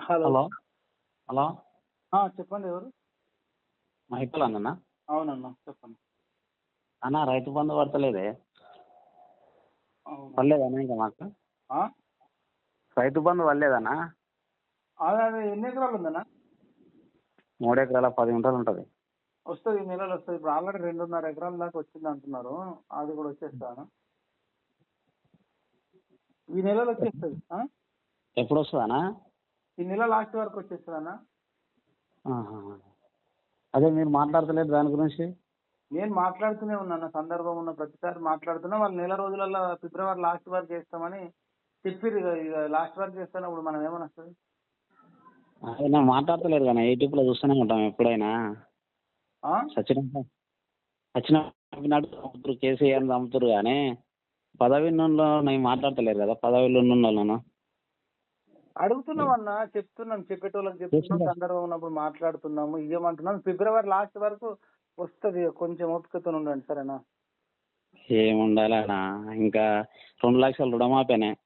Hello. Hello. చెప్పండి ఎవరు? Michael అన్న అవునన్నా చెప్పండి. అన్న రైతు బంధు పడతలేదే? పడలేదన్నా ఇంకా మాకు? రైతు బంధు పడలేదన్నా? అదే ఎన్ని ఎకరాలు ఉందన్నా? మూడు ఎకరాల పది గుంటలు ఉంటుంది. వస్తుంది ఈ నెలలో వస్తుంది. ఇప్పుడు ఆల్రెడీ రెండున్నర ఎకరాల దాకా వచ్చింది అంటున్నారు. అది కూడా వచ్చేస్తాను ఈ నెలలో వచ్చేస్తుంది? ఎప్పుడు వస్తుందన్నా? ఈ నెల లాస్ట్ వరకు వచ్చేస్తుంది అన్న. అదే మీరు మాట్లాడతలేదు దాని గురించి? నేను మాట్లాడుతూనే ఉన్నాను సందర్భం ఉన్న ప్రతిసారి మాట్లాడుతున్నా. వాళ్ళు నెల రోజులలో ఫిబ్రవరి లాస్ట్ వరకు చేస్తామని చెప్పిర్రు ఇక లాస్ట్ వరకు చేస్తున్నప్పుడు మనం ఏమని వస్తుంది? నేను మాట్లాడతలేదు కానీ యూట్యూబ్లో చూస్తూనే ఉంటాం ఎప్పుడైనా? సచిన కేసీఆర్ చంపుతారు కానీ పదవి నుండి నేను మాట్లాడతలేరు కదా పదవిలో ఉన్న వాళ్ళను అడుగుతున్నాం అన్న చెప్తున్నాం చెప్పేటోళ్ళకి చెప్తున్నాం. సందర్భం ఉన్నప్పుడు మాట్లాడుతున్నాము ఇవ్వమంటున్నాం ఫిబ్రవరి లాస్ట్ వరకు వస్తుంది కొంచెం ఓపికతో ఉండండి సరేనా? ఏముండాలన్నా ఇంకా రెండు లక్షలు రుణమాపేనే.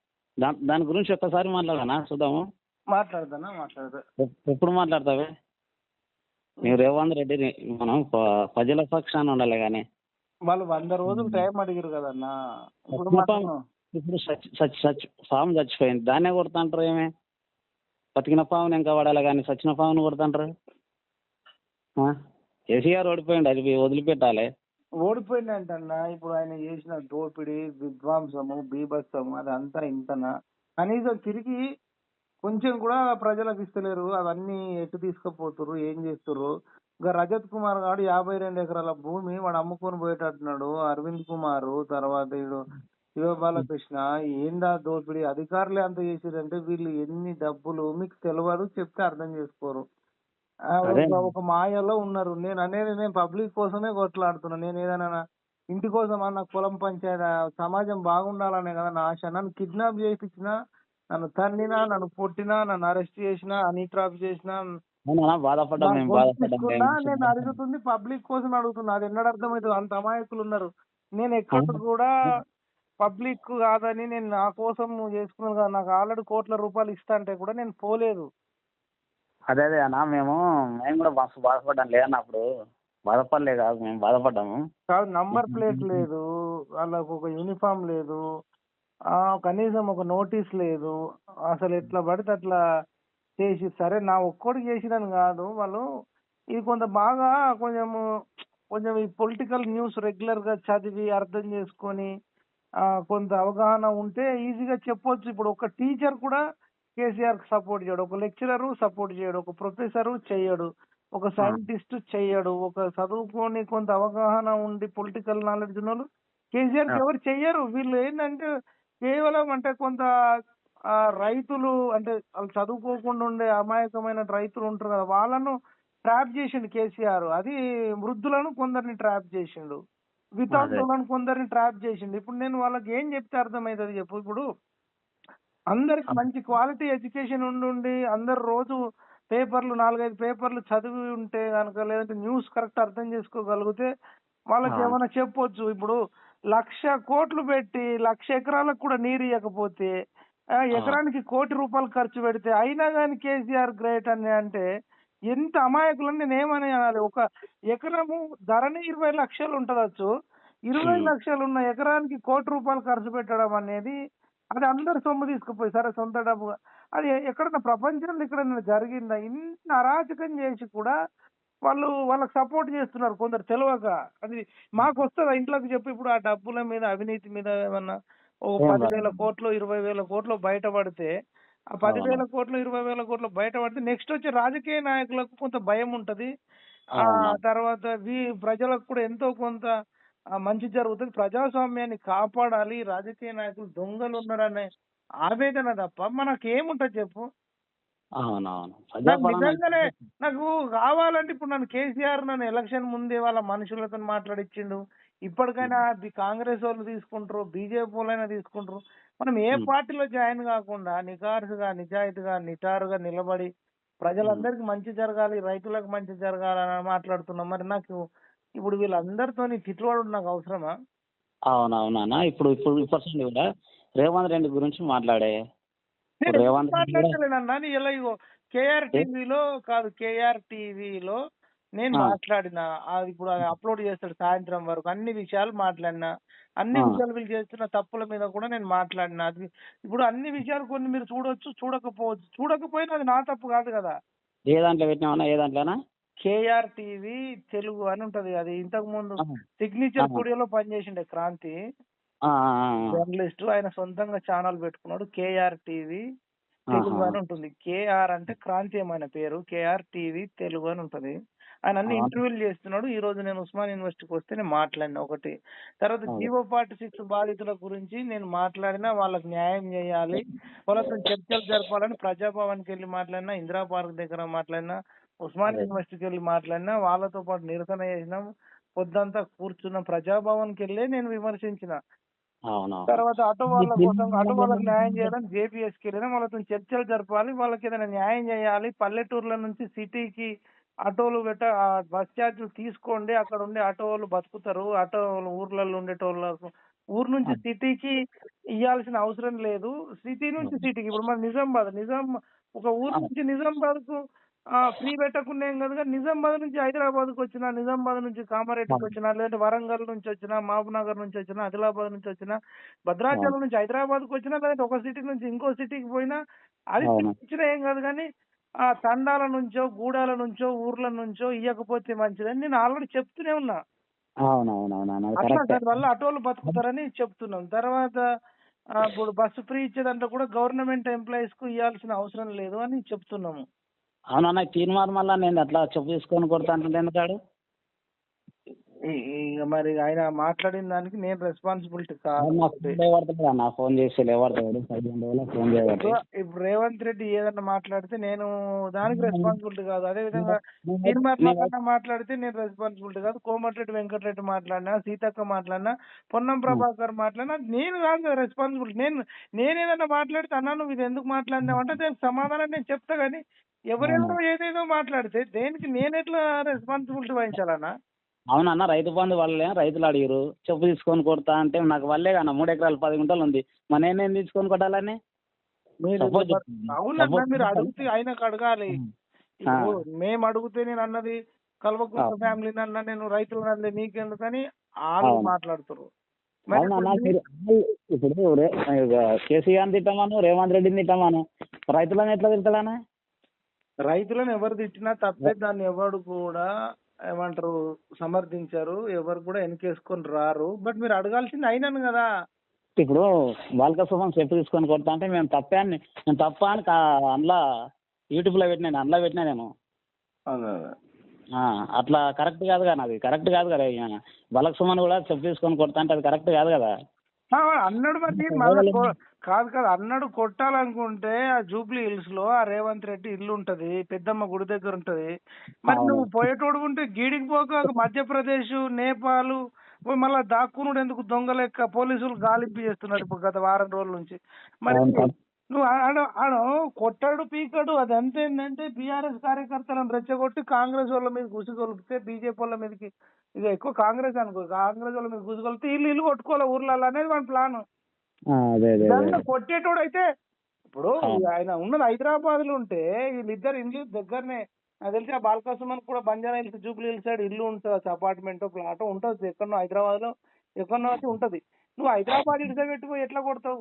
దా దాని గురించి ఒక్కసారి మాట్లాడనా చూద్దాము. మాట్లాడతానా? మాట్లాడతా. ఎప్- ఎప్పుడు మాట్లాడతావే? ನೀವು రేవంత్ రెడ్డిని మనం ప్రజల పక్షాన ఉండాలి కానీ. వాళ్ళు వంద రోజులు టైం అడిగారు కదన్నా. ఇప్పుడు సచ్ సచ్ సచ్ పాము చచ్చిపోయింది. దాన్నే కొడుతుంటారు ఏమే? బతికిన పావును ఇంకా పడాలి కానీ చచ్చిన పావును కొడుతుంటారు ఆ? కేసీఆర్ ఓడిపోయింది అది వదిలిపెట్టాలి. ఓడిపోయిందంటన్నా ఇప్పుడు ఆయన చేసిన దోపిడీ విధ్వంసము బీభత్సము అదంతా ఇంతనా? కనీసం తిరిగి కొంచెం కూడా ప్రజలకు ఇస్తలేరు అవన్నీ ఎటు తీసుకుపోతురు ఏం చేస్తుర్రు? ఇంకా రజత్ కుమార్ గారు యాభై రెండు ఎకరాల భూమి వాడు అమ్ముకొని పోయేటట్టున్నాడు అరవింద్ కుమార్ తర్వాత వీడు శివ బాలకృష్ణ ఏందా దోపిడీ? అధికారులే అంత చేసిరంటే వీళ్ళు ఎన్ని డబ్బులు? మీకు తెలియదు చెప్తే అర్థం చేసుకోరు. ఆ, అదే. ఒక- ఒక మాయలో ఉన్నారు. నేను అనేది నేను పబ్లిక్ కోసమే కొట్లాడుతున్నా. నేను ఏదైనా ఇంటి కోసం నా కులం పంచాయతీ సమాజం బాగుండాలనే కదా నా ఆశ. నన్ను కిడ్నాప్ చేయించినా నన్ను తన్నినా నన్ను పొట్టినా నన్ను అరెస్ట్ చేసినా హనీ ట్రాప్ చేసినా అవునా? బాధపడ్డాం నా మేము గొంతు బాధపడ్డాం తీసుకున్నా నేను అడుగుతుంది పబ్లిక్ కోసం అడుగుతున్నా. అది ఎన్నడ అర్థమవుతుంది అంత అమాయకులు ఉన్నారు. నేను ఎక్కడ కూడా పబ్లిక్ కాదని నేను నా కోసం చేసుకున్నాను కదా నాకు ఆల్రెడీ కోట్ల రూపాయలు ఇస్తా అంటే కూడా నేను పోలేదు. అదే అదే అన్న మేము మేము కూడా మస్తు బాధపడ్డాం లేదన్న అప్పుడు. బాధపడలే కాదు మేము బాధపడ్డాము. కాదు నంబర్ ప్లేట్ లేదు వాళ్ళకు ఒక యూనిఫామ్ లేదు ఆ కనీసం ఒక నోటీస్ లేదు. అసలు ఎట్లా పడితే అట్లా చేసి సరే నా ఒక్కడికి చేసినని కాదు వాళ్ళు ఇది కొంత బాగా కొంచెము కొంచెం ఈ పొలిటికల్ న్యూస్ రెగ్యులర్గా చదివి అర్థం చేసుకొని కొంత అవగాహన ఉంటే ఈజీగా చెప్పొచ్చు. ఇప్పుడు ఒక టీచర్ కూడా కేసీఆర్కి సపోర్ట్ చేయడు. ఒక లెక్చరర్ సపోర్ట్ చేయడు. ఒక ప్రొఫెసర్ చేయడు ఒక సైంటిస్ట్ చెయ్యడు. ఒక చదువుకొని కొంత అవగాహన ఉండి పొలిటికల్ నాలెడ్జ్ ఉన్న వాళ్ళు కేసీఆర్. ఎవరు చెయ్యరు. వీళ్ళు ఏంటంటే కేవలం అంటే కొంత రైతులు అంటే వాళ్ళు చదువుకోకుండా ఉండే అమాయకమైన రైతులు ఉంటారు కదా వాళ్ళను ట్రాప్ చేసిండు కేసీఆర్. అది వృద్ధులను కొందరిని ట్రాప్ చేసిండు. వితంతువులను కొందరిని ట్రాప్ చేసిండు. ఇప్పుడు నేను వాళ్ళకి ఏం చెప్తే అర్థమవుతుంది చెప్పు. ఇప్పుడు అందరికి మంచి క్వాలిటీ ఎడ్యుకేషన్ ఉండి అందరు రోజు పేపర్లు నాలుగైదు పేపర్లు చదివి ఉంటే కనుక లేదంటే న్యూస్ కరెక్ట్ అర్థం చేసుకోగలిగితే వాళ్ళకి. ఏమైనా చెప్పొచ్చు. ఇప్పుడు లక్ష కోట్లు పెట్టి లక్ష ఎకరాలకు కూడా నీరు ఇవ్వకపోతే ఎకరానికి కోటి రూపాయలు ఖర్చు పెడితే అయినా కానీ కేసీఆర్ గ్రేట్ అని అంటే ఎంత అమాయకులని నేను ఏమని అనాలి? ఒక ఎకరము ధరని ఇరవై లక్షలు ఉంటదచ్చు ఇరవై Hmm. లక్షలు ఉన్న ఎకరానికి కోటి రూపాయలు ఖర్చు పెట్టడం అనేది అది అందరు సొమ్ము తీసుకుపోయి సరే సొంత డబ్బు అది ఎక్కడన్నా ప్రపంచంలో ఎక్కడన్నా జరిగిందా? ఇంత అరాచకం చేసి కూడా వాళ్ళు వాళ్ళకి సపోర్ట్ చేస్తున్నారు కొందరు తెలియక అది మాకు వస్తుందా? ఇంట్లోకి చెప్పి ఇప్పుడు ఆ డబ్బుల మీద అవినీతి మీద ఏమన్నా ఓ ఏం పదివేల. కోట్లు ఇరవై వేల కోట్లు బయటపడితే ఆ పదివేల కోట్లు ఇరవై వేల కోట్లు బయటపడితే నెక్స్ట్ వచ్చే రాజకీయ నాయకులకు కొంత భయం ఉంటది. ఆ. తర్వాత వీ ప్రజలకు కూడా ఎంతో కొంత మంచి జరుగుతుంది. ప్రజాస్వామ్యాన్ని కాపాడాలి రాజకీయ నాయకులు దొంగలు ఉన్నారనే ఆవేదన తప్ప మనకి ఏముంటది చెప్పు నిజంగానే నాకు కావాలంటే ఇప్పుడు నన్ను కేసీఆర్ నన్ను ఎలక్షన్ ముందే వాళ్ళ మనుషులతో మాట్లాడిచ్చిండు. ఇప్పటికైనా కాంగ్రెస్ వాళ్ళు తీసుకుంటారు బీజేపీ వాళ్ళైనా తీసుకుంటారు మనం ఏ. పార్టీలో జాయిన్ కాకుండా నికార్సుగా నిజాయితీగా నిటారుగా నిలబడి ప్రజలందరికీ మంచి జరగాలి రైతులకు మంచి జరగాలని మాట్లాడుతున్నాం. మరి నాకు ఇప్పుడు వీళ్ళందరితోని తిట్టువాడు నాకు అవసరమా? అవునవునా ఇప్పుడు ఇప్పుడు ఇప్పుడు కూడా రేవంత్ రెడ్డి గురించి మాట్లాడే. మాట్లాడలేనన్నా నీ ఇలా ఇగో కేఆర్? టీవీలో కాదు కేఆర్ టీవీలో నేను. మాట్లాడిన అది ఇప్పుడు అప్లోడ్ చేస్తాడు సాయంత్రం వరకు అన్ని విషయాలు మాట్లాడినా అన్ని. విషయాలు వీళ్ళు చేస్తున్న తప్పుల మీద కూడా నేను మాట్లాడినా అది ఇప్పుడు అన్ని విషయాలు కొన్ని మీరు చూడొచ్చు చూడకపోవచ్చు చూడకపోయినా అది నా తప్పు కాదు కదా ఏ దాంట్లో పెట్టినామన్నా ఏ దాంట్లోనా కేఆర్ టీవీ తెలుగు అని ఉంటది అది ఇంతకు ముందు. సిగ్నేచర్. స్టూడియోలో పనిచేసిండే క్రాంతి. జర్నలిస్ట్ ఆయన సొంతంగా ఛానల్ పెట్టుకున్నాడు కేఆర్ టీవీ తెలుగు. అని ఉంటుంది కేఆర్ అంటే క్రాంతీయమైన పేరు కేఆర్ టీవీ తెలుగు అని ఉంటది ఆయన అన్ని. ఇంటర్వ్యూలు చేస్తున్నాడు ఈ రోజు నేను ఉస్మాన్ యూనివర్సిటీకి వస్తే నేను మాట్లాడిన ఒకటి తర్వాత. జీవో ఫార్టీ సిక్స్ బాధితుల గురించి నేను మాట్లాడినా వాళ్ళకి న్యాయం చేయాలి వాళ్ళతో చర్చలు జరపాలని ప్రజాభవన్కి వెళ్ళి మాట్లాడినా ఇందిరా పార్క్ దగ్గర మాట్లాడినా ఉస్మాన్. యూనివర్సిటీకి వెళ్ళి మాట్లాడినా వాళ్ళతో పాటు నిరసన చేసినాం పొద్దంతా కూర్చున్నాం ప్రజాభవన్కి వెళ్ళి నేను విమర్శించిన తర్వాత ఆటో వాళ్ళ కోసం ఆటో వాళ్ళకి న్యాయం చేయడం జేపీఎస్కి వెళ్ళినా వాళ్ళతో చర్చలు జరపాలి వాళ్ళకి ఏదైనా న్యాయం చేయాలి పల్లెటూర్ల నుంచి సిటీకి ఆటోలు పెట్ట బస్ ఛార్జీలు తీసుకోండి అక్కడ ఉండే ఆటో వాళ్ళు బతుకుతారు. ఆటో వాళ్ళు ఊర్లలో ఉండేటోళ్ళకు ఊరు నుంచి సిటీకి ఇవ్వాల్సిన అవసరం లేదు. సిటీ నుంచి సిటీకి ఇప్పుడు మన నిజామాబాద్ నిజాం ఒక ఊరు నుంచి నిజామాబాద్కు ఫ్రీ పెట్టకుండా ఏం కాదు కానీ నిజామాబాద్ నుంచి హైదరాబాద్కు వచ్చిన నిజామాబాద్ నుంచి కామారెడ్డికి వచ్చిన లేదంటే వరంగల్ నుంచి వచ్చిన మహబూబ్ నగర్ నుంచి వచ్చిన ఆదిలాబాద్ నుంచి వచ్చిన భద్రాచలం నుంచి హైదరాబాద్కు వచ్చినా లేదంటే ఒక సిటీ నుంచి ఇంకో సిటీకి పోయినా అది అవును. ఇచ్చినా ఏం కాదు కానీ ఆ తండాల నుంచో గూడాల నుంచో ఊర్ల నుంచో ఇవ్వకపోతే మంచిదని నేను ఆల్రెడీ చెప్తూనే ఉన్నా. అది అట్లా వల్ల బతుకుతారని చెప్తున్నాం. తర్వాత ఇప్పుడు బస్సు ఫ్రీ ఇచ్చేదంటే కూడా గవర్నమెంట్ ఎంప్లాయీస్కు ఇవ్వాల్సిన అవసరం లేదు అని చెప్తున్నాము. అవునన్నా తీర్మార్ మళ్ళా నేను అట్లా చెప్పు తీసుకొని కొడతా అంటే ఎందుకాడు ఈ- మరి ఆయన మాట్లాడిన దానికి నేను రెస్పాన్సిబిలిటీ కాదు నా ఫోన్ లేవడతాడు అన్న ఫోన్ చేసి లేవడతాడు పదిహేను రోజులు ఫోన్ చేయబట్టి ఇప్పుడు రేవంత్ రెడ్డి ఏదన్నా మాట్లాడితే నేను దానికి రెస్పాన్సిబిలిటీ కాదు. అదే విధంగా తీర్మార్లకన్నా మాట్లాడితే నేను రెస్పాన్సిబిలిటీ కాదు. కోమటిరెడ్డి వెంకటరెడ్డి మాట్లాడినా సీతక్క మాట్లాడినా పొన్నం ప్రభాకర్ మాట్లాడినా నేను కాదు కదా రెస్పాన్సిబిలిటీ నేను నేను ఏదన్నా మాట్లాడితే అన్నా నువ్వు ఇది ఎందుకు మాట్లాడినావు? అంటే దానికి సమాధానం నేను చెప్తా కానీ ఎవరెవరో ఏదేదో మాట్లాడితే దేనికి నేను ఎట్లా రెస్పాన్సిబిలిటీ వహించాలన్నా? అవునన్న రైతు బంధు వాళ్ళే రైతులు అడిగారు చెప్పు తీసుకొని కొడతా అంటే నాకు వల్లే కన్నా మూడు ఎకరాలు పది గుంటలు ఉంది. మరి నేనేం తీసుకొని కొట్టాలని? అవునన్నా మీరు అడిగితే ఆయనకు అడగాలి. మేము అడిగితే నేను అన్నది కల్వకుంట్ల అవును. ఫ్యామిలీని అన్నా నేను రైతులను అన్నది నీకెందుకని వాళ్ళు అవును. అవునన్నా ఇప్పుడు కేసీఆర్ తిట్టామాను రేవంత్ రెడ్డిని తిట్టామాను రైతులను ఎట్లా తిడతాడన్నా? రైతులను ఎవరు తిట్టినా తప్పే దాన్ని ఎవరు కూడా ఏమంటారు సమర్థించారు ఎవరు కూడా వెనకేసుకొని రారు. బట్ మీరు అడగాల్సింది అయినాను కదా. ఇప్పుడు బాలక శుభం చెప్పు తీసుకొని కొడతా అంటే మేము తప్పే అని నేను తప్ప అని కా- అందులో యూట్యూబ్లో పెట్టినాను అందులో పెట్టినా నేను. ఆ, అట్లా కరెక్ట్ కాదు కదా అది కరెక్ట్ కాదు కదా ఇక బాలక సుమన్ కూడా చెప్పు తీసుకొని కొడతా అంటే అది కరెక్ట్ కాదు కదా. అన్నాడు మరి మళ్ళీ కాదు కాదు అన్నాడు కొట్టాలనుకుంటే ఆ జూబ్లీ హిల్స్లో ఆ రేవంత్ రెడ్డి ఇల్లు ఉంటది పెద్దమ్మ గుడి దగ్గర ఉంటది మరి. నువ్వు పోయేటోడు ఉంటే గీడికి పోక మధ్యప్రదేశ్ నేపాల్ మళ్ళా దాక్కునుడు ఎందుకు దొంగ లెక్క పోలీసులు గాలింపు చేస్తున్నారు ఇప్పుడు గత వారం రోజుల నుంచి మరి. నువ్వు ఆడ ఆడ కొట్టాడు పీకాడు అది అంతే ఏంటంటే బీఆర్ఎస్ కార్యకర్తలను రెచ్చగొట్టి కాంగ్రెస్ వాళ్ళ మీద గుసిగొలిపితే బీజేపీ వాళ్ళ మీదకి ఇక ఎక్కువ కాంగ్రెస్ అనుకో కాంగ్రెస్ వాళ్ళ మీద గుసిగొలిపితే ఇల్లు ఇల్లు కొట్టుకోవాలి ఊర్లలో అనేది మన ప్లాన్. కొట్టేటోడు అయితే ఇప్పుడు. ఆయన ఉన్నది హైదరాబాద్లో ఉంటే వీళ్ళిద్దరు ఇల్లు దగ్గరనే నాకు తెలిసి ఆ బాలకోసమని కూడా Banjara hills Jubilee hills side ఇల్లు ఉంటుంది అపార్ట్మెంట్ ప్లాట్ ఉంటుంది. ఎక్కడో హైదరాబాద్లో ఎక్కడో ఉంటది. నువ్వు హైదరాబాద్ ఇడిస పెట్టుకో ఎట్లా కొడతావు?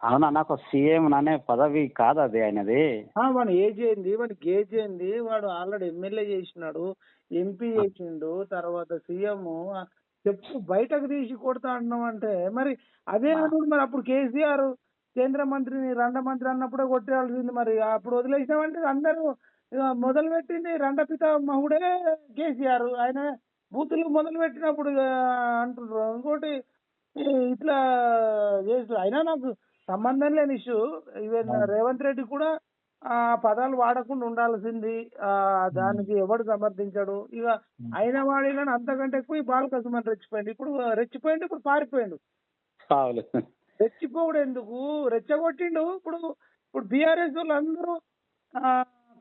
అవునా నాకు సీఎం అనే పదవి కాదు అది ఆయనది. ఆ, వాని ఏజ్ ఏంది వాని గేజ్ ఏంది వాడు ఆల్రెడీ ఎమ్మెల్యే చేసినాడు ఎంపీ చేసిండు తర్వాత సీఎం చెప్పు బయటకు తీసి కొడతా అంటున్నావు అంటే మరి అదే అనుడు మరి అప్పుడు కేసీఆర్ కేంద్ర మంత్రిని రండ మంత్రి అన్నప్పుడే కొట్టేయాల్సింది మరి అప్పుడు వదిలేసినామంటే అందరూ ఇక మొదలు పెట్టింది రండ పితామహుడే కేసీఆర్ ఆయన బూతులు మొదలు పెట్టినప్పుడు ఇక అంటున్నారు ఇంకోటి ఇట్లా చేసి అయినా నాకు సంబంధం లేని ఇష్యూ. ఈవెన్ రేవంత్ రెడ్డి కూడా ఆ పదాలు వాడకుండా ఉండాల్సింది. ఆ దానికి ఎవడు సమర్థించాడు. ఇక అయిన వాడిన అంతకంటే ఎక్కువ ఈ బాలకృష్ణ రెచ్చిపోయింది ఇప్పుడు రెచ్చిపోయింది ఇప్పుడు పారిపోయిండు. రెచ్చిపోవుడు ఎందుకు? రెచ్చగొట్టిండు. ఇప్పుడు ఇప్పుడు బీఆర్ఎస్ వాళ్ళు అందరూ ఆ,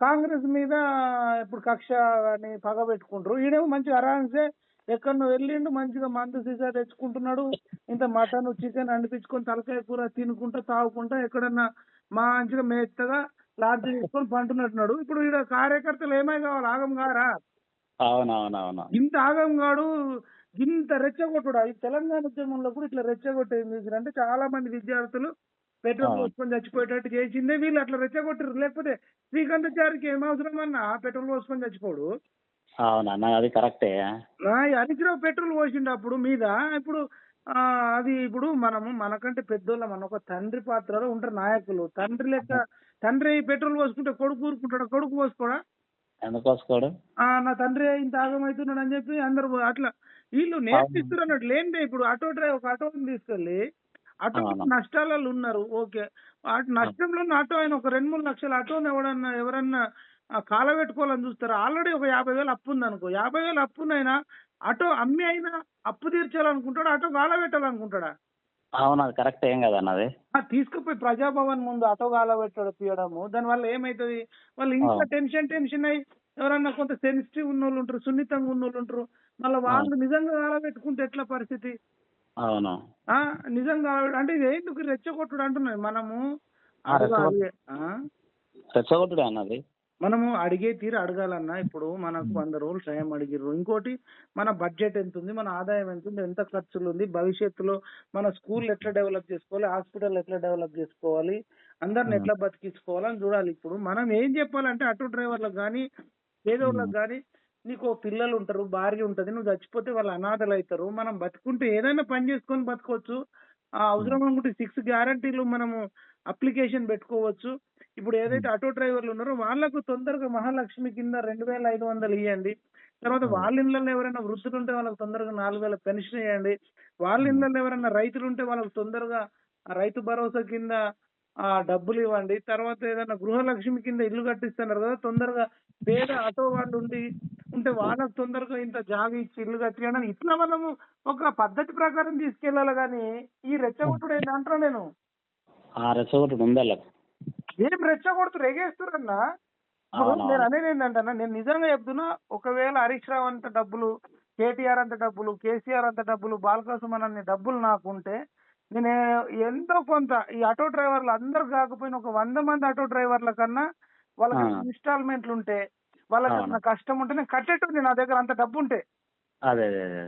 కాంగ్రెస్ మీద ఇప్పుడు కక్ష అని పగ పెట్టుకుంటారు ఈడేమో మంచిగా ఆరామ్సే ఎక్కడో వెళ్ళిండు మంచిగా మందు సీసా తెచ్చుకుంటున్నాడు. ఇంత మటన్ చికెన్ అనిపించుకొని తలకాయ కూర తినుకుంటా తాగుకుంటా ఎక్కడన్నా మంచిగా మెత్తగా లాడ్జ్ తీసుకొని పంటున్నట్టున్నాడు ఇప్పుడు ఈడ కార్యకర్తలు ఏమై కావాలి? ఆగం గారా అవునవునవును. ఇంత ఆగం గాడు ఇంత రెచ్చగొట్టుడు. ఈ తెలంగాణ ఉద్యమంలో కూడా ఇట్లా రెచ్చగొట్టేది అంటే చాలా మంది విద్యార్థులు పెట్రోల్. పోసుకొని చచ్చిపోయేటట్టు చేసిందే. వీళ్ళు అట్లా రెచ్చగొట్టారు లేకపోతే శ్రీకాంతాచారికి ఏం అవసరం అన్న పెట్రోల్ పోసుకొని చచ్చిపోడు. అవునన్న అది కరెక్టే. హరీశ్రావు పెట్రోల్ పోసిండు అప్పుడు మీద ఇప్పుడు అది ఇప్పుడు మనము మనకంటే పెద్దోళ్ళం మన ఒక తండ్రి పాత్రలో ఉంటారు నాయకులు. తండ్రి లెక్క తండ్రి పెట్రోల్ పోసుకుంటే కొడుకు ఊరుకుంటాడు? కొడుకు పోసుకోడా? ఎందుకు వసుకోడు ఆ, నా తండ్రి ఇంత ఆగమవుతున్నాడు అని చెప్పి అందరు అట్లా. వీళ్ళు నేర్పిస్తారు అన్నట్టు. లేనిదే ఇప్పుడు ఆటో డ్రైవర్ ఒక ఆటోని తీసుకెళ్ళి ఆటో అవును. నష్టాలలో ఉన్నారు. ఓకే. నష్టంలో ఆటో ఆయన ఒక రెండు మూడు లక్షల ఆటోని ఎవడన్నా ఎవరన్నా ఆ, కాలబెట్టుకోవాలని చూస్తారు? ఆల్రెడీ ఒక యాభై వేలు అప్పు ఉంది అనుకో యాభై వేలు అప్పు ఉందైనా ఆటో అమ్మి అయినా అప్పు తీర్చాలనుకుంటాడా? ఆటో కాలబెట్టాలనుకుంటాడా అవును అది కరెక్ట్ ఏం కదా అన్నది. తీసుకుపోయి ప్రజాభవన్ ముందు ఆటో కాలబెట్టడం తీయడము దానివల్ల ఏమవుతుంది వాళ్ళు ఇంకా. టెన్షన్ టెన్షన్ అయ్యి ఎవరన్నా కొంత సెన్సిటివ్ ఉన్న వాళ్ళు ఉంటారు సున్నితంగా ఉన్న వాళ్ళు ఉంటారు మళ్ళీ వాళ్ళు నిజంగా కాలబెట్టుకుంటే ఎట్లా పరిస్థితి? అవును. ఆ నిజంగా అంటే ఇది ఎందుకు రెచ్చగొట్టుడు అంటున్నాయి మనము? రెచ్చగొట్టుడే అన్నది. మనము అడిగే తీరు అడగాలన్నా ఇప్పుడు మనకు వంద రోజులు టైం అడిగిర్రు. ఇంకోటి మన బడ్జెట్ ఎంత ఉంది మన ఆదాయం ఎంత ఉంది ఎంత ఖర్చులు ఉంది భవిష్యత్తులో మన స్కూల్ ఎట్లా డెవలప్ చేసుకోవాలి హాస్పిటల్ ఎట్లా డెవలప్ చేసుకోవాలి అందరిని ఎట్లా బతికించుకోవాలని చూడాలి. ఇప్పుడు మనం ఏం చెప్పాలంటే ఆటో డ్రైవర్లకు కానీ పేదోళ్ళకి కానీ నీకు ఓ పిల్లలు ఉంటారు భార్య ఉంటది నువ్వు చచ్చిపోతే వాళ్ళు అనాథలు అవుతారు మనం బతుకుంటే ఏదైనా పని చేసుకొని బతకొచ్చు. ఆ అవసరం అనుకుంటే సిక్స్ గ్యారంటీలు మనము అప్లికేషన్ పెట్టుకోవచ్చు. ఇప్పుడు ఏదైతే ఆటో డ్రైవర్లు ఉన్నారో వాళ్ళకు తొందరగా మహాలక్ష్మి కింద రెండు వేల ఐదు వందలు ఇవ్వండి తర్వాత వాళ్ళ ఇళ్ళల్లో ఎవరైనా వృద్ధులు ఉంటే వాళ్ళకి తొందరగా నాలుగు వేల పెన్షన్ ఇవ్వండి వాళ్ళ ఇళ్ళల్లో ఎవరైనా రైతులు ఉంటే వాళ్ళకి తొందరగా ఆ రైతు భరోసా కింద ఆ డబ్బులు ఇవ్వండి. తర్వాత ఏదైనా గృహలక్ష్మి కింద ఇల్లు కట్టిస్తున్నారు కదా తొందరగా పేద ఆటో వాళ్ళు ఉండి ఉంటే వాళ్ళకి తొందరగా ఇంత జాగా ఇచ్చి ఇల్లు కట్టియడం ఇట్లా మనము ఒక పద్ధతి ప్రకారం తీసుకెళ్ళాలి కానీ ఈ రెచ్చగొట్టుడు ఏంటి అంటున్నా నేను? ఆ రెచ్చగొట్టుడు ఉంది వాళ్ళకి ఏం రెచ్చగొడుతురు ఎగేస్తురన్నా. నేను అనేది ఏంటంటే నేను నిజంగా చెప్తున్నా ఒకవేళ హరీష్ రావు అంత డబ్బులు కేటీఆర్ అంత డబ్బులు కేసీఆర్ అంత డబ్బులు బాలకోసం అన్ని డబ్బులు నాకుంటే నేను ఎంతో కొంత ఈ ఆటో డ్రైవర్లు అందరు కాకపోయినా ఒక వంద మంది ఆటో డ్రైవర్ల కన్నా వాళ్ళకి. ఇన్స్టాల్మెంట్లు ఉంటే వాళ్ళకి కష్టం ఉంటే నేను కట్టేటోని నా దగ్గర అంత డబ్బు ఉంటే.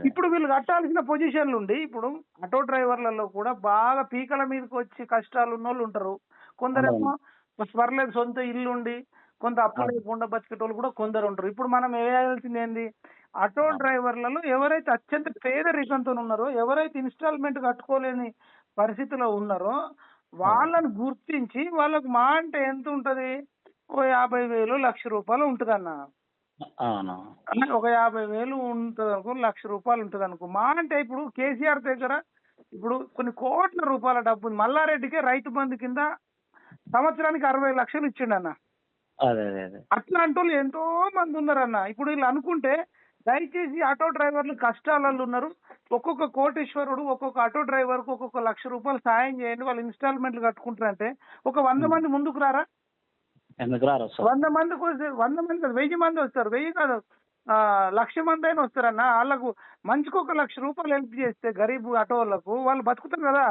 ఇప్పుడు వీళ్ళు కట్టాల్సిన పొజిషన్లు ఉండి ఇప్పుడు ఆటో డ్రైవర్లలో కూడా బాగా పీకల మీదకి వచ్చి కష్టాలు ఉన్న వాళ్ళు ఉంటారు కొందరేమో పర్లేదు సొంత ఇల్లు ఉండి కొంత అప్పు. లేకుండా బతికేటోళ్ళు కూడా కొందరు ఉంటారు. ఇప్పుడు మనం వేయాల్సింది ఏంది? ఆటో. డ్రైవర్లలో ఎవరైతే అత్యంత పేదరికంతో ఉన్నారో ఎవరైతే ఇన్స్టాల్మెంట్ కట్టుకోలేని పరిస్థితిలో ఉన్నారో వాళ్ళని గుర్తించి వాళ్ళకి మా అంటే ఎంత ఉంటది? ఓ యాభై వేలు లక్ష రూపాయలు ఉంటది అన్న ఒక యాభై వేలు ఉంటుంది అనుకో లక్ష రూపాయలు ఉంటుంది అనుకో మా అంటే ఇప్పుడు కేసీఆర్ దగ్గర ఇప్పుడు కొన్ని కోట్ల రూపాయల డబ్బు మల్లారెడ్డికి రైతు బంధు కింద సంవత్సరానికి అరవై లక్షలు ఇచ్చిండు అన్న అదే అదే. అట్లాంటి వాళ్ళు ఎంతో మంది ఉన్నారన్న. ఇప్పుడు వీళ్ళు అనుకుంటే దయచేసి ఆటో డ్రైవర్లు కష్టాలలో ఉన్నారు. ఒక్కొక్క కోటేశ్వరుడు ఒక్కొక్క ఆటో డ్రైవర్కు ఒక్కొక్క లక్ష రూపాయలు సాయం చేయండి. వాళ్ళు ఇన్స్టాల్మెంట్లు కట్టుకుంటారంటే ఒక వంద మంది ముందుకు రారా? వంద మందికి వస్తే వంద మంది కాదు వెయ్యి మంది వస్తారు. వెయ్యి కాదు లక్ష మంది అయినా వస్తారన్న. వాళ్ళకు మంచికి ఒక లక్ష రూపాయలు హెల్ప్ చేస్తే గరీబ్ ఆటో వాళ్ళకు వాళ్ళు బతుకుతారు కదా.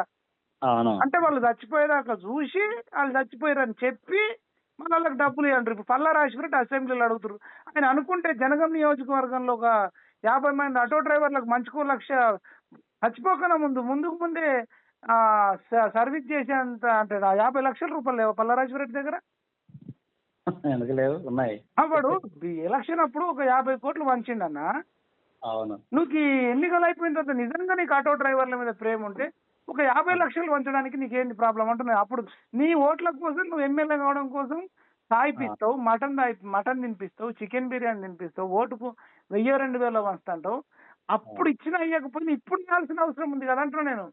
అంటే వాళ్ళు చచ్చిపోయేదాకా చూసి వాళ్ళు చచ్చిపోయారని చెప్పి మన వాళ్ళకి డబ్బులు ఇవ్వండి ఇప్పుడు పల్లా రాసిరెడ్డి అసెంబ్లీలో అడుగుతారు ఆయన అనుకుంటే జనగం నియోజకవర్గంలో ఒక యాభై మంది ఆటో డ్రైవర్లకు మంచికో లక్ష చచ్చిపోకన ముందు ముందుకు ముందే సర్వీస్ చేసేంత అంటే యాభై లక్షల రూపాయలు లేవా పల్లా రాసిరెడ్డి దగ్గర? ఎందుకు లేవు? ఉన్నాయి. వాడు ఎలక్షన్ అప్పుడు ఒక యాభై కోట్లు వంచిండన్న. అవును. నువ్వు ఎన్నికలు అయిపోయిన తర్వాత నిజంగా నీకు ఆటో డ్రైవర్ల మీద ప్రేమ ఉంటే ఒక యాభై లక్షలు వంచడానికి నీకేంటి ప్రాబ్లం? అంటున్నా అప్పుడు నీ ఓట్ల కోసం నువ్వు ఎమ్మెల్యే కావడం కోసం తాయిపిస్తావు మటన్ తాయి మటన్ తినిపిస్తావు చికెన్ బిర్యానీ తినిపిస్తావు ఓటుకు వెయ్యి రెండు వేల వంచుతాంటావు అప్పుడు ఇచ్చిన అయ్యకపోతే ఇప్పుడు ఇవ్వాల్సిన అవసరం ఉంది కదా అంటున్నా నేను.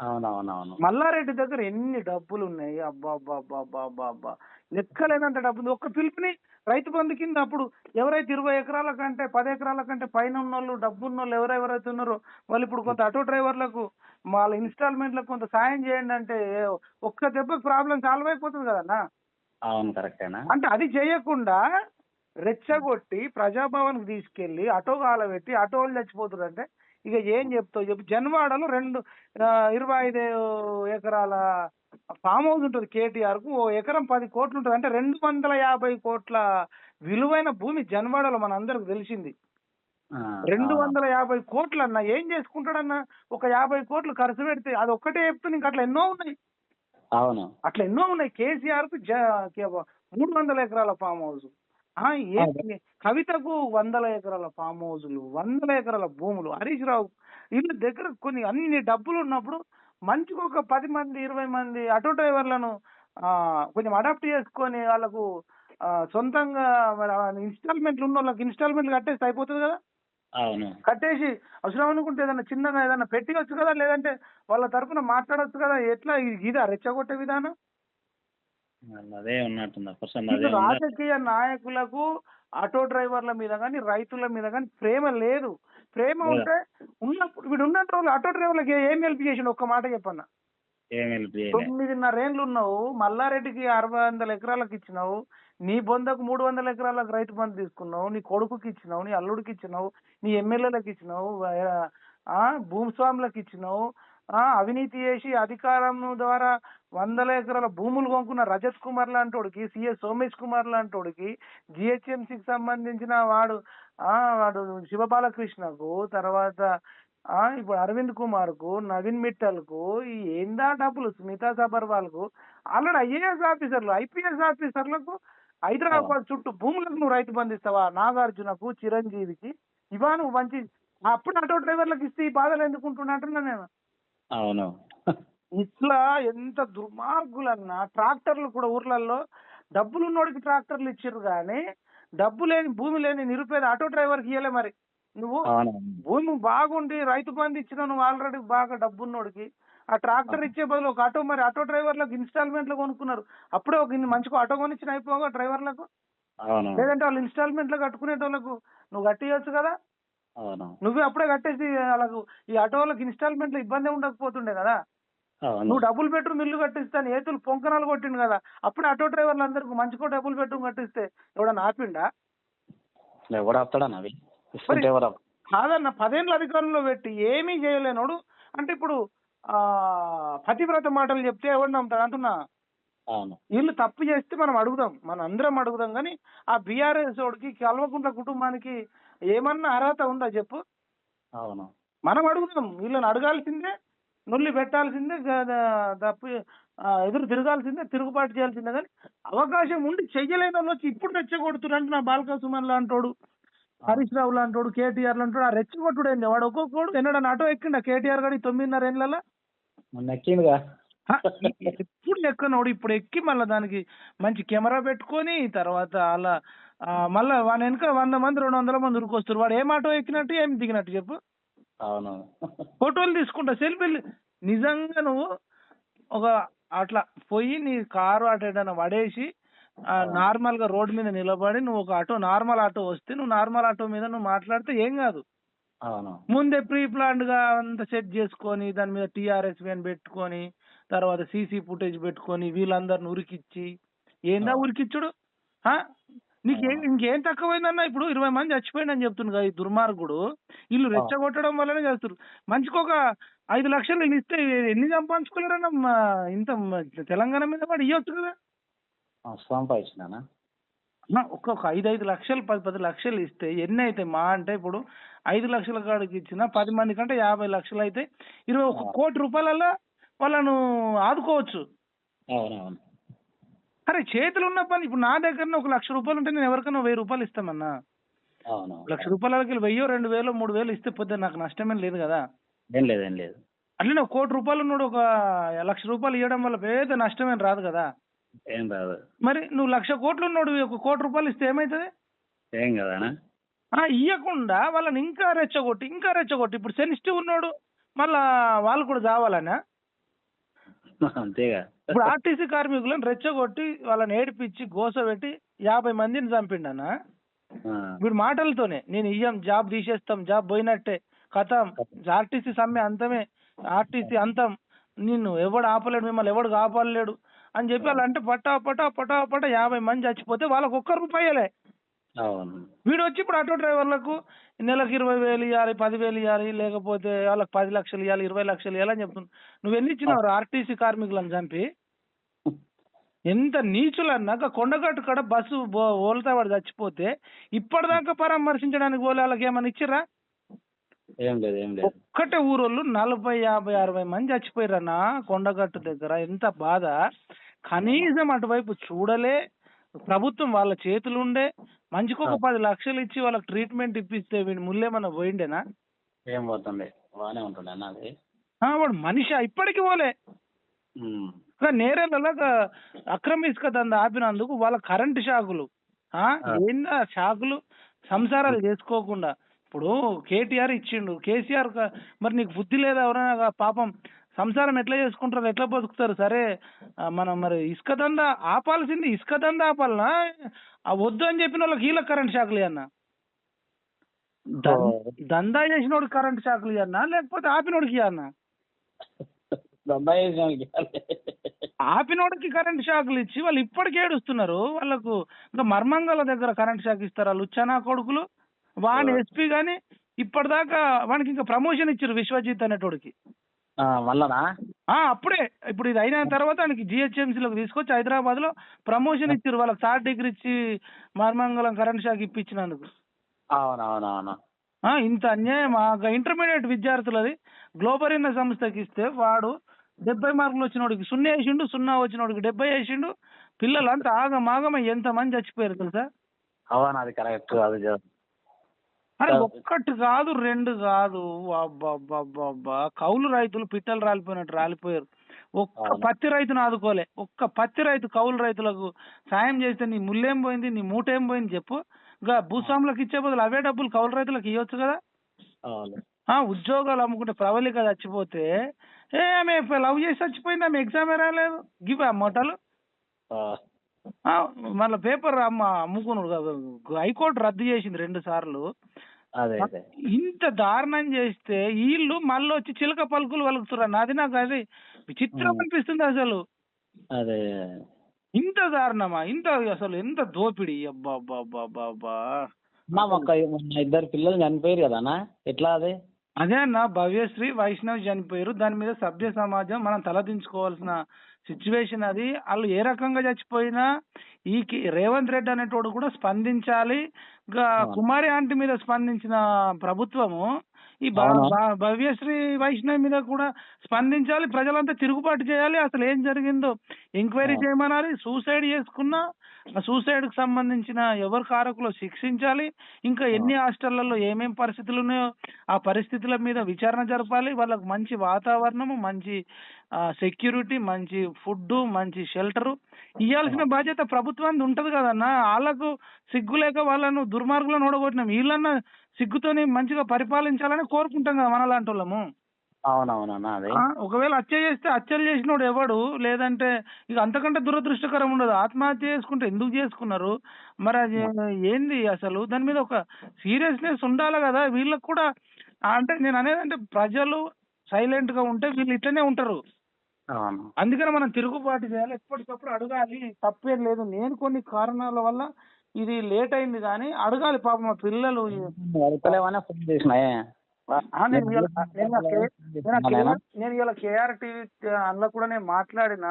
అవును అవును అవును మల్లారెడ్డి దగ్గర ఎన్ని డబ్బులు ఉన్నాయి అబ్బా అబ్బా అబ్బా అబ్బా అబ్బా అబ్బా లెక్కలేనంత డబ్బు ఉంది. ఒక్క పిలుపుని రైతు బంధు కింద అప్పుడు ఎవరైతే ఇరవై ఎకరాల కంటే పది ఎకరాల కంటే పైన ఉన్నోళ్ళు డబ్బు ఉన్నోళ్ళు ఎవరెవరైతే ఉన్నారో వాళ్ళు ఇప్పుడు కొంత ఆటో డ్రైవర్లకు వాళ్ళ ఇన్స్టాల్మెంట్లకు కొంత సాయం చేయండి అంటే ఒక్క దెబ్బకి ప్రాబ్లం సాల్వ్ అయిపోతుంది కదన్నా? అవును కరెక్టేనా అంటే అది చేయకుండా రెచ్చగొట్టి ప్రజాభవన్కి తీసుకెళ్ళి ఆటో కాలబెట్టి ఆటో వాళ్ళు చచ్చిపోతున్నారు అంటే ఇక ఏం చెప్తావు? చెప్పు. జన్వాడలో రెండు ఇరవై ఐదు ఎకరాల ఫామ్ హౌస్ ఉంటుంది కేటీఆర్కు ఓ ఎకరం పది కోట్లు ఉంటుంది. అంటే రెండు వందల యాభై కోట్ల విలువైన భూమి జన్వాడలో మన అందరికి తెలిసింది. రెండు. వందల యాభై కోట్లు అన్న ఏం చేసుకుంటాడన్న? ఒక యాభై కోట్లు ఖర్చు పెడితే అది ఒక్కటే చెప్తుంది ఇంకా అట్లా ఎన్నో ఉన్నాయి. అవును. అట్లా ఎన్నో ఉన్నాయి. కేసీఆర్కు మూడు వందల ఎకరాల ఫామ్ హౌస్. కవితకు వందల ఎకరాల ఫామ్ హౌస్లు వందల ఎకరాల భూములు. హరీష్ రావు వీళ్ళ దగ్గర కొన్ని అన్ని డబ్బులు ఉన్నప్పుడు మంచిగా ఒక పది మంది ఇరవై మంది ఆటో డ్రైవర్లను ఆ, కొంచెం అడాప్ట్ చేసుకొని వాళ్ళకు సొంతంగా ఇన్స్టాల్మెంట్లు ఉన్న వాళ్ళకి ఇన్స్టాల్మెంట్లు కట్టేస్తే అయిపోతుంది కదా? అవును కట్టేసి అవసరం అనుకుంటే ఏదైనా చిన్నగా ఏదైనా పెట్టివచ్చు కదా లేదంటే వాళ్ళ తరపున మాట్లాడొచ్చు కదా ఎట్లా ఇది- రెచ్చగొట్టే విధానం అదే ఉన్నట్టుంది వీళ్ళు. రాజకీయ నాయకులకు ఆటో డ్రైవర్ల మీద కానీ రైతుల మీద కానీ ప్రేమ లేదు ప్రేమ. ఉంటే ఉన్నప్పుడు వీడు ఉన్నట్టు రోజులు ఆటో డ్రైవర్లకి ఏం హెల్ప్ చేసిండు ఒక్క మాట చెప్పన్న. తొమ్మిదిన్నర ఏండ్లు ఉన్నావు మల్లారెడ్డికి అరవై వందల ఎకరాలకు ఇచ్చినావు నీ బొందకు మూడు వందల ఎకరాలకు రైతు బంధు తీసుకున్నావు నీ కొడుకుకి ఇచ్చినావు నీ అల్లుడికి ఇచ్చినావు నీ ఎమ్మెల్యేలకు ఇచ్చినావు ఆ, భూస్వాములకు ఇచ్చినావు ఆ అవినీతి చేసి అధికారం ద్వారా వందల ఎకరాల భూములు కొనుక్కున్న రజత్ కుమార్ లాంటోడికి సిఎస్ సోమేష్ కుమార్ లాంటోడికి జిహెచ్ఎంసీకి సంబంధించిన వాడు ఆ వాడు శివబాలకృష్ణకు తర్వాత ఆ ఇప్పుడు అరవింద్ కుమార్కు నవీన్ మిట్టల్కు ఏందా డబ్బులు స్మితా సబర్వాల్కు ఆల్రెడీ ఐఏఎస్ ఆఫీసర్లు ఐపీఎస్ ఆఫీసర్లకు హైదరాబాద్ చుట్టూ భూములకు నువ్వు రైతు బంధిస్తావా నాగార్జునకు చిరంజీవికి. ఇవా నువ్వు మంచి అప్పుడు ఆటో డ్రైవర్లకు ఇస్తే ఈ బాధలు ఎందుకుంటున్నా అంటున్నా నేను. అవును. ఇట్లా ఎంత దుర్మార్గులన్నా ట్రాక్టర్లు కూడా ఊర్లలో డబ్బులు ఉన్నోడికి ట్రాక్టర్లు ఇచ్చిర్రు కానీ డబ్బు లేని భూమి లేని నిరుపేద ఆటో డ్రైవర్కి ఇయ్యలే మరి. నువ్వు భూమి బాగుండి రైతు బంధు ఇచ్చిన నువ్వు ఆల్రెడీ బాగా డబ్బున్నోడికి ఆ ట్రాక్టర్ ఇచ్చే బదులు ఒక ఆటో మరి ఆటో డ్రైవర్లకు ఇన్స్టాల్మెంట్లు కొనుక్కున్నారు. అప్పుడే ఒక మంచిగా ఆటో కొనిచ్చిన అయిపోగా డ్రైవర్లకు. లేదంటే వాళ్ళు ఇన్స్టాల్మెంట్లు కట్టుకునేటోళ్ళకు నువ్వు కట్టియొచ్చు కదా. నువ్వే అప్పుడే కట్టేసి వాళ్ళకు ఈ ఆటో వాళ్ళకి ఇన్స్టాల్మెంట్లు ఇబ్బంది ఉండకపోతుండే కదా. నువ్వు డబుల్ బెడ్రూమ్ ఇల్లు కట్టిస్తాను ఏతులు పొంకనాలు కొట్టిండు కదా. అప్పుడు ఆటో డ్రైవర్లు అందరికి మంచికో డబుల్ బెడ్రూమ్ కట్టిస్తే ఎవడన్నా ఆపిండా? ఎవడు ఆపుతాడన్న కాదన్న పదేళ్ళ అధికారంలో పెట్టి ఏమీ చేయలేనోడు. అంటే ఇప్పుడు పతివ్రత మాటలు చెప్తే ఎవడు నమ్ముతాడు అంటున్నా? అవును. వీళ్ళు తప్పు చేస్తే మనం అడుగుదాం. మనం అందరం అడుగుదాం కానీ ఆ బీఆర్ఎస్ వాడికి కల్వకుంట్ల కుటుంబానికి ఏమన్నా అర్హత ఉందా చెప్పు? అవును. మనం అడుగుదాం. వీళ్ళని అడగాల్సిందే నొల్లి పెట్టాల్సిందే తప్పు ఎదురు తిరగాల్సిందే తిరుగుబాటు చేయాల్సిందే కానీ అవకాశం ఉండి చెయ్యలేని వాళ్ళు వచ్చి ఇప్పుడు రెచ్చగొడుతున్నారు నా బాలక సుమన్ లాంటోడు. హరీష్ రావు లాంటోడు కేటీఆర్ లాంటోడు ఆ రెచ్చగొట్టుడు ఏంది? వాడు ఒక్కొక్కడు ఎన్నడన్నా ఆటో ఎక్కిండా. కేటీఆర్ గారి తొమ్మిదిన్నర ఎక్కిందిగా హ, ఇప్పుడు ఎక్కనోడు ఇప్పుడు ఎక్కి మళ్ళీ దానికి మంచి కెమెరా పెట్టుకొని తర్వాత అలా మళ్ళా వాని వెనక వంద మంది రెండు వందల మంది ఉరికొస్తారు. వాడు ఏం ఆటో ఎక్కినట్టు ఏం దిగినట్టు చెప్పు. అవును ఫోటోలు తీసుకుంటా సెల్ఫీలు. నిజంగా నువ్వు ఒక అట్లా పోయి నీ కారు అటు ఎటైనా పడేసి నార్మల్గా రోడ్ మీద నిలబడి నువ్వు ఒక ఆటో నార్మల్ ఆటో వస్తే నువ్వు నార్మల్ ఆటో మీద నువ్వు మాట్లాడితే ఏం కాదు. ముందే ప్రీ ప్లాన్డ్గా అంత సెట్ చేసుకొని దాని మీద టీఆర్ఎస్ వ్యాన్ పెట్టుకొని తర్వాత సీసీ ఫుటేజ్ పెట్టుకొని వీళ్ళందరిని ఉరికిచ్చి ఏందా. ఉరికిచ్చుడు? నీకేం ఇంకేం తక్కువైందన్న? ఇప్పుడు ఇరవై మంది చచ్చిపోయిందని చెప్తుంది కదా ఈ దుర్మార్గుడు. వీళ్ళు. రెచ్చగొట్టడం వల్లనే చేస్తారు మంచికి ఒక ఐదు లక్షలు ఇస్తే ఎన్ని సంపాదించుకోలేరన్న ఇంత తెలంగాణ మీద వాడు ఇవ్వచ్చు కదా. సంపాదించినానా ఒక్కొక్క ఐదు ఐదు లక్షలు పది పది లక్షలు ఇస్తే ఎన్ని అయితే మా అంటే ఇప్పుడు ఐదు లక్షల కాడికి ఇచ్చిన పది మంది కంటే యాభై లక్షలు అయితే ఇరవై ఒక. కోటి రూపాయలలో వాళ్ళను ఆదుకోవచ్చు. అవునవును. అరే చేతులు ఉన్న పని ఇప్పుడు నా దగ్గర ఒక లక్ష రూపాయలు ఉంటే నేను ఎవరికైనా వెయ్యి రూపాయలు ఇస్తామన్నా? అవును లక్ష రూపాయలకి వెయ్యో రెండు వేలు మూడు వేలు ఇస్తే పొద్దున్న నాకు నష్టమేం లేదు కదా? ఏం లేదు ఏం లేదు. అట్లనే ఒక కోటి రూపాయలు ఉన్నాడు ఒక లక్ష రూపాయలు ఇవ్వడం వల్ల పెద్ద నష్టమేం రాదు కదా? ఏం రాదు మరి నువ్వు లక్ష కోట్లు ఉన్నాడు ఒక కోటి రూపాయలు ఇస్తే ఏమవుతుంది ఏం కదానా ఆ ఇయ్యకుండా వాళ్ళని ఇంకా రెచ్చగొట్టి ఇంకా రెచ్చగొట్టి ఇప్పుడు సెన్సిటివ్ ఉన్నాడు మళ్ళా వాళ్ళు కూడా చావాలనా అంతేగా. ఇప్పుడు ఆర్టీసీ కార్మికులను రెచ్చగొట్టి వాళ్ళని ఏడిపించి గోస పెట్టి యాభై మందిని చంపిండన్న ఆ, వీడు మాటలతోనే నేను ఇయ్యం జాబ్ తీసేస్తాం జాబ్ పోయినట్టే కథం. ఆర్టీసీ సమ్మె అంతమే ఆర్టీసీ అంతం. నిన్ను ఎవడు ఆపలేడు మిమ్మల్ని ఎవడు కాపాడలేడు అని చెప్పి వాళ్ళు అంటే పట్టా పట్టా పట్టా పట్టా యాభై మంది చచ్చిపోతే వాళ్ళకి ఒక్క రూపాయలే. వీడు వచ్చి ఇప్పుడు ఆటో డ్రైవర్లకు నెలకు ఇరవై వేలు ఇవ్వాలి పదివేలు ఇవ్వాలి లేకపోతే వాళ్ళకి పది లక్షలు ఇవ్వాలి ఇరవై లక్షలు ఇవ్వాలి అని చెప్తున్నాను నువ్వు ఎన్ని ఇచ్చినావు ఆర్టీసీ కార్మికులను చంపి? ఎంత నీచులన్నాక కొండగట్టు కాడ బస్సు ఓల్తా వాడు చచ్చిపోతే ఇప్పటిదాకా పరామర్శించడానికి పోలే వాళ్ళకి ఏమైనా ఇచ్చిర్రా? ఏం లేదు ఏం లేదు. ఒక్కటే ఊరోళ్ళు నలభై యాభై అరవై మంది చచ్చిపోయారన్న కొండగట్టు దగ్గర. ఎంత బాధ. కనీసం అటువైపు చూడలే. ప్రభుత్వం వాళ్ళ చేతులు ఉండే మంచికి ఒక పది లక్షలు ఇచ్చి వాళ్ళకి ట్రీట్మెంట్ ఇప్పిస్తే వీడి ముళ్ళేమన్నా పోయిండేనా? ఏం పోతుంది బాగానే ఉంటుండే వాడు మనిషి ఇప్పటికి పోలే. నేరేళ్ళలాగా అక్రమ ఇసుక దంద ఆపినందుకు వాళ్ళ కరెంటు షాకులు. ఏందా షాకులు? సంసారాలు చేసుకోకుండా. ఇప్పుడు కేటీఆర్ ఇచ్చిండు. కేసీఆర్ మరి నీకు బుద్ధి లేదా ఎవరైనా పాపం సంసారం ఎట్లా చేసుకుంటారు ఎట్లా బతుకుతారు సరే మనం మరి ఇసుక దంద ఆపాల్సింది ఇసుక దంద ఆపాలనా? ఆ వద్దు అని చెప్పిన వాళ్ళకి వీళ్ళ కరెంట్ షాకులు అన్న దందా చేసినోడికి కరెంట్ షాకులు అన్నా లేకపోతే ఆపినోడికి అన్నా చేసిన. ఆపినోడికి కరెంట్ షాకులు ఇచ్చి వాళ్ళు ఇప్పటికే ఏడుస్తున్నారు. వాళ్ళకు ఇంకా మర్మంగళ దగ్గర కరెంట్ షాక్ ఇస్తారా లుచ్చానా కొడుకులు? ఆ. ఎస్పీ గాని ఇప్పటిదాకా వానికి ఇంకా ప్రమోషన్ ఇచ్చారు విశ్వజిత్ అనేటోడికి. ఆ అప్పుడే. ఇప్పుడు ఇది అయిన తర్వాత ఆయనకి GHMC లోకి తీసుకొచ్చి హైదరాబాద్లో ప్రమోషన్ ఇచ్చారు వాళ్ళకి థర్డ్ డిగ్రీ ఇచ్చి మర్మంగళం కరెంట్ షాక్ ఇప్పించినందుకు. అవునవునవును. ఆ, ఇంత అన్యాయం. ఇంటర్మీడియట్ విద్యార్థులది గ్లోబల్ ఇన్న సంస్థకి ఇస్తే వాడు డెబ్బై మార్కులు వచ్చినోడికి సున్నా వేసిండు సున్నా వచ్చినోడికి డెబ్బై వేసిండు. పిల్లలు అంతా ఆగమాగమ ఎంత మంది చచ్చిపోయారు తెలుసా? అవును అది కరెక్ట్ అది జ- అరే. ఒక్కటి కాదు రెండు కాదు. అబ్బబ్బబ్బబ్బా కౌలు రైతులు పిట్టలు రాలిపోయినట్టు రాలిపోయారు. ఒక్క. పత్తి రైతును ఆదుకోలే. ఒక్క పత్తి రైతు కౌలు రైతులకు సాయం చేస్తే నీ ముళ్ళేం పోయింది నీ మూట ఏం పోయింది చెప్పు. ఇంకా భూస్వాములకు ఇచ్చే బదులు అవే డబ్బులు కౌలు రైతులకు ఇవ్వచ్చు కదా. ఉద్యోగాలు అమ్ముకుంటే ప్రవళిక చచ్చిపోతే ఏ ఆమె లవ్ చేసి చచ్చిపోయింది ఆమె ఎగ్జామే రాలేదు. గివ్ ఆ. మూటలు మళ్ళీ పేపర్ అమ్మ అమ్ముకున్నాడు హైకోర్టు రద్దు చేసింది రెండు సార్లు. ఇంత దారుణం చేస్తే వీళ్ళు మళ్ళీ వచ్చి చిలక పలుకులు పలుకుతున్నారు నాది నాకు అది విచిత్రం. అనిపిస్తుంది అసలు. అదే. ఇంత దారుణమా? ఇంత అసలు ఎంత దోపిడి? అబ్బా అబ్బా అబ్బా అబ్బా అబ్బా అన్న ఒక ఇద్దరు పిల్లలు చనిపోయారు కదా ఎట్లా అది? అదే అన్న భవ్యశ్రీ వైష్ణవ్ చనిపోయారు దాని మీద సభ్య సమాజం మనం తలదించుకోవాల్సిన సిచ్యువేషన్ అది. వాళ్ళు ఏ రకంగా చచ్చిపోయినా ఈ రేవంత్ రెడ్డి అనేటోడు కూడా స్పందించాలి. కుమారి ఆంటీ మీద స్పందించిన ప్రభుత్వము ఈ భవ్యశ్రీ వైష్ణవ్ మీద కూడా స్పందించాలి. ప్రజలంతా తిరుగుబాటు చేయాలి. అసలు ఏం జరిగిందో ఎంక్వైరీ. చేయమనాలి. సూసైడ్ చేసుకున్నా ఆ సూసైడ్కు సంబంధించిన ఎవరు కారకులో శిక్షించాలి. ఇంకా ఎన్ని హాస్టళ్ళలో ఏమేం పరిస్థితులు ఉన్నాయో ఆ పరిస్థితుల మీద విచారణ జరపాలి. వాళ్ళకు మంచి వాతావరణము మంచి సెక్యూరిటీ మంచి ఫుడ్ మంచి షెల్టర్ ఇవ్వాల్సిన బాధ్యత ప్రభుత్వానికి ఉంటది కదన్న. వాళ్ళకు సిగ్గు లేక వాళ్ళను దుర్మార్గులను ఓడగొట్టినాం. వీళ్ళన్నా సిగ్గుతోని మంచిగా పరిపాలించాలని కోరుకుంటాం కదా మనలాంటి వాళ్ళము అవునవునన్న అదే. ఆ, ఒకవేళ హత్య చేస్తే హత్యలు చేసినోడు ఎవడు? లేదంటే ఇక అంతకంటే దురదృష్టకరం ఉండదు. ఆత్మహత్య చేసుకుంటే ఎందుకు చేసుకున్నారు? మరి అది ఏంది అసలు? దాని మీద ఒక సీరియస్నెస్ ఉండాలి కదా. వీళ్ళకి కూడా అంటే నేను అనేది అంటే ప్రజలు సైలెంట్గా ఉంటే వీళ్ళు ఇట్లనే ఉంటారు. అందుకని మనం తిరుగుబాటు చేయాలి. ఎప్పటికప్పుడు అడగాలి. తప్పేం లేదు. నేను కొన్ని కారణాల వల్ల ఇది లేట్ అయింది కానీ అడగాలి పాపం మా పిల్లలు. ఫోన్ నేను ఇలా కేఆర్ టీవీ అందులో కూడా నేను మాట్లాడిన.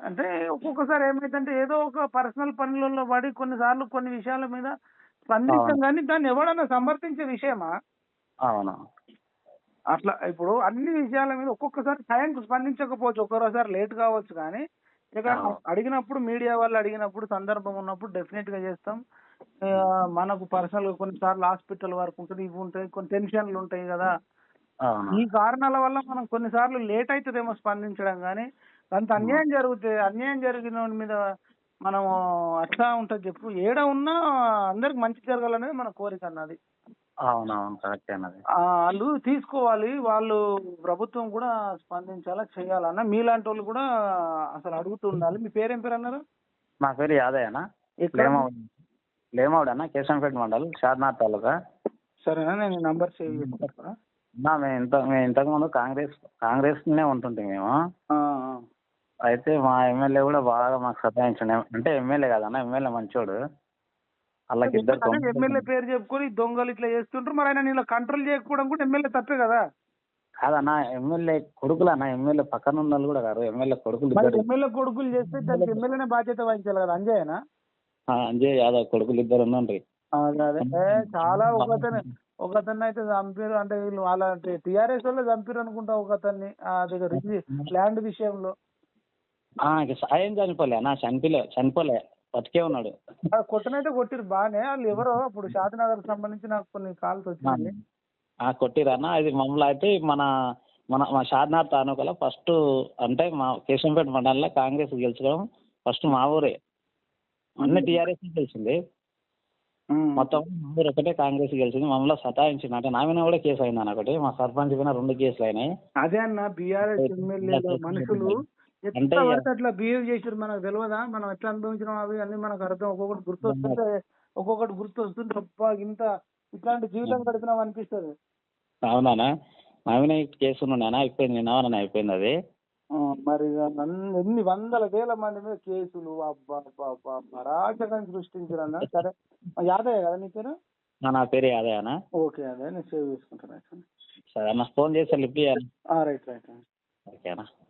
అంటే ఒక్కొక్కసారి ఏమైందంటే ఏదో ఒక పర్సనల్ పనులలో పడి కొన్నిసార్లు కొన్ని విషయాల మీద స్పందించాం కానీ దాన్ని ఎవడన్నా సమర్థించే విషయమా? అవును. అట్లా ఇప్పుడు అన్ని విషయాల మీద ఒక్కొక్కసారి టైంకు స్పందించకపోవచ్చు. ఒక్కొక్కసారి లేట్ కావచ్చు కానీ ఇక. అడిగినప్పుడు మీడియా వాళ్ళు అడిగినప్పుడు సందర్భం ఉన్నప్పుడు డెఫినెట్గా చేస్తాం మనకు పర్సనల్గా కొన్నిసార్లు హాస్పిటల్ వర్క్ ఉంటుంది ఇవి ఉంటాయి కొన్ని టెన్షన్లు ఉంటాయి కదా. ఈ కారణాల వల్ల మనం కొన్నిసార్లు లేట్ అవుతుందేమో స్పందించడం కానీ అంత అన్యాయం జరిగితే అన్యాయం జరిగిన మీద మనం అట్లా ఉంటుంది చెప్పు. ఏడ ఉన్నా అందరికి మంచి జరగాలనేది మన కోరిక అన్నది. అవునవును కరెక్ట్ అన్నది ఆ, వాళ్ళు తీసుకోవాలి వాళ్ళు ప్రభుత్వం కూడా స్పందించాలా చేయాలన్న మీలాంటి వాళ్ళు కూడా అసలు అడుగుతుండాలి. మీ పేరేం పేరు అన్నారు? నా పేరు యాదయ్య అన్న. ఎక్కడ? లేమౌడ్ లేమౌడ్ అన్న కేశంపేట మండల్ షాద్నాథ్ తాలూకా. సరేనా నేను నంబర్ సేవ్ చేసుకుంటా అన్న మేము ఇంత మేము ఇంతకుముందు కాంగ్రెస్ కాంగ్రెస్నే ఉంటుంటే మేము. ఆ, అయితే మా ఎమ్మెల్యే కూడా బాగా మాకు సతాయించండి. అంటే ఎమ్మెల్యే కాదన్న ఎమ్మెల్యే మంచోడు. ఎమ్మెల్యే పేరు చెప్పుకొని దొంగలు ఇట్లా చేస్తుంటారు మరి ఆయన నీళ్ళ కంట్రోల్ చేయకపోవడం కూడా ఎమ్మెల్యే తప్పే కదా? కాదన్న ఎమ్మెల్యే కొడుకులు? అన్న ఎమ్మెల్యే పక్కన ఉన్న కూడా కాదు. ఎమ్మెల్యే కొడుకులు ఎమ్మెల్యే కొడుకులు చేస్తే దానికి ఎమ్మెల్యేనే బాధ్యత వహించాలి కదా? అంజయ్యనా? అంజయ్ యాదవ్ కొడుకులు ఇద్దరు ఏ, చాలా ఒకతను ఒకతన్ని అయితే చంపారు. అంటే వీళ్ళు వాళ్ళ టిఆర్ఎస్ వాళ్ళు చంపారు అనుకుంటా ఒకతన్ని. ల్యాండ్ విషయంలో. ఆ, ఇక సాయం చనిపోలే. అన్న చనిపోలే చనిపోలే. బతికే ఉన్నాడు. కొట్టనైతే కొట్టిరు బాగానే వాళ్ళు ఎవరో అప్పుడు షాద్నగర్ సంబంధించి నాకు కొన్ని కాల్స్ వచ్చింది ఆ కొట్టిరన్న అది మమ్మల్ని అయితే మన మన మా షాద్నాథ్ తాలూకాలో ఫస్ట్ అంటే మా కేశంపేట మండలంలో కాంగ్రెస్ గెలుచుకోవడం ఫస్ట్ మా ఊరే. అన్ని టీఆర్ఎస్ గెలిచింది. మొత్తం మా ఊరు ఒకటే కాంగ్రెస్ గెలిచింది. మమ్మల్ని సతాయించింది అంటే నా మీద కూడా కేసు అయింది అన్న ఒకటి. మా సర్పంచ్ మీద రెండు కేసులు అయినాయి. అదే అన్న బీఆర్ఎస్ మనుషులు ఎట్లా పడితే అట్లా బిహేవ్ చేసారు మనకు తెలియదా మనం ఎట్లా అనుభవించడం అవి అన్ని మనకు అర్థం. ఒక్కొక్కటి గుర్తు వస్తుంటే ఒక్కొక్కటి గుర్తు వస్తుంటే అబ్బా ఇంత ఇట్లాంటి జీవితం గడిపినాం అనిపిస్తుంది. అవునా మీద కేసు అయిపోయింది నిన్న అయిపోయింది అది. మరి ఎన్ని వందల వేల మంది మీద కేసులు అరాచకం సృష్టించారన్న సరే యాదయ్య కదా నీ పేరు? నా- పేరు యాదవ్ అన్న. ఓకే అదే నేను సేవ్ చేసుకుంటాను సరే అన్న ఫోన్ చేస్తే లిఫ్ట్ చేయాలి. రైట్ రైట్ ఓకే అన్న.